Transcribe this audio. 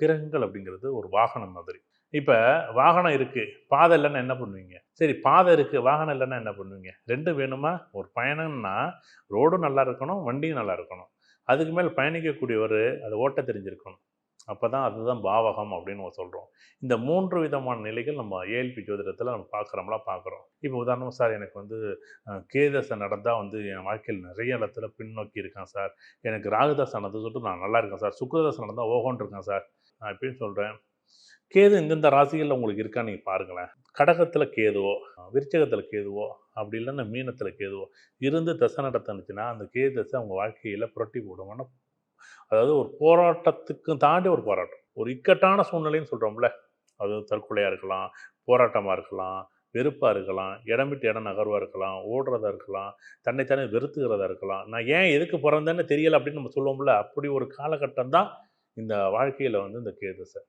கிரகங்கள் அப்படிங்கிறது ஒரு வாகனம் மாதிரி. இப்போ வாகனம் இருக்குது பாதை இல்லைன்னா என்ன பண்ணுவீங்க? சரி பாதை இருக்குது வாகனம் இல்லைன்னா என்ன பண்ணுவீங்க? ரெண்டும் வேணுமா? ஒரு பயணம்னா ரோடும் நல்லா இருக்கணும் வண்டியும் நல்லா இருக்கணும். அதுக்கு மேல் பயணிக்கக்கூடியவர் அதை ஓட்ட தெரிஞ்சிருக்கணும். அப்போ தான் அதுதான் பாவகம் அப்படின்னு நம்ம சொல்கிறோம் இந்த மூன்று விதமான நிலைகள் நம்ம ஏஎல்பி ஜோதிடத்தில் நம்ம பார்க்குறோம்லாம் பார்க்குறோம் இப்போ உதாரணமாக சார் எனக்கு வந்து கேதசை நடந்தால் வந்து என் வாழ்க்கையில் நிறைய இடத்துல பின்னோக்கி இருக்கேன் சார். எனக்கு ராகுதாசை நடந்து சொல்லிட்டு நான் நல்லா இருக்கேன் சார். சுக்கிரதாசை நடந்தால் ஓகோன்னு இருக்கேன் சார். நான் எப்படின்னு சொல்கிறேன் கேது இந்தந்த ராசிகளில் உங்களுக்கு இருக்கான்னு நீங்கள் பாருங்களேன். கடகத்தில் கேதுவோ விருச்சகத்தில் கேதுவோ அப்படி இல்லைன்னா மீனத்தில் கேதுவோ இருந்து தசை நடத்துனுச்சுன்னா அந்த கேது தசை அவங்க வாழ்க்கையில் புரட்டி போடுவோம்னா அதாவது ஒரு போராட்டத்துக்கு தாண்டி ஒரு போராட்டம். ஒரு இக்கட்டான சூழ்நிலைன்னு சொல்கிறோம்ல அது தற்கொலையாக இருக்கலாம் போராட்டமாக இருக்கலாம் வெறுப்பாக இருக்கலாம் இடம் விட்டு இடம் நகர்வாக இருக்கலாம் ஓடுறதா இருக்கலாம் தன்னைத்தானே வெறுத்துக்கிறதா இருக்கலாம். நான் ஏன் எதுக்கு பிறந்தேன்னு தெரியலை அப்படின்னு நம்ம சொல்லுவோம்ல. அப்படி ஒரு காலகட்டம் தான் இந்த வாழ்க்கையில் வந்து இந்த கேது சார்.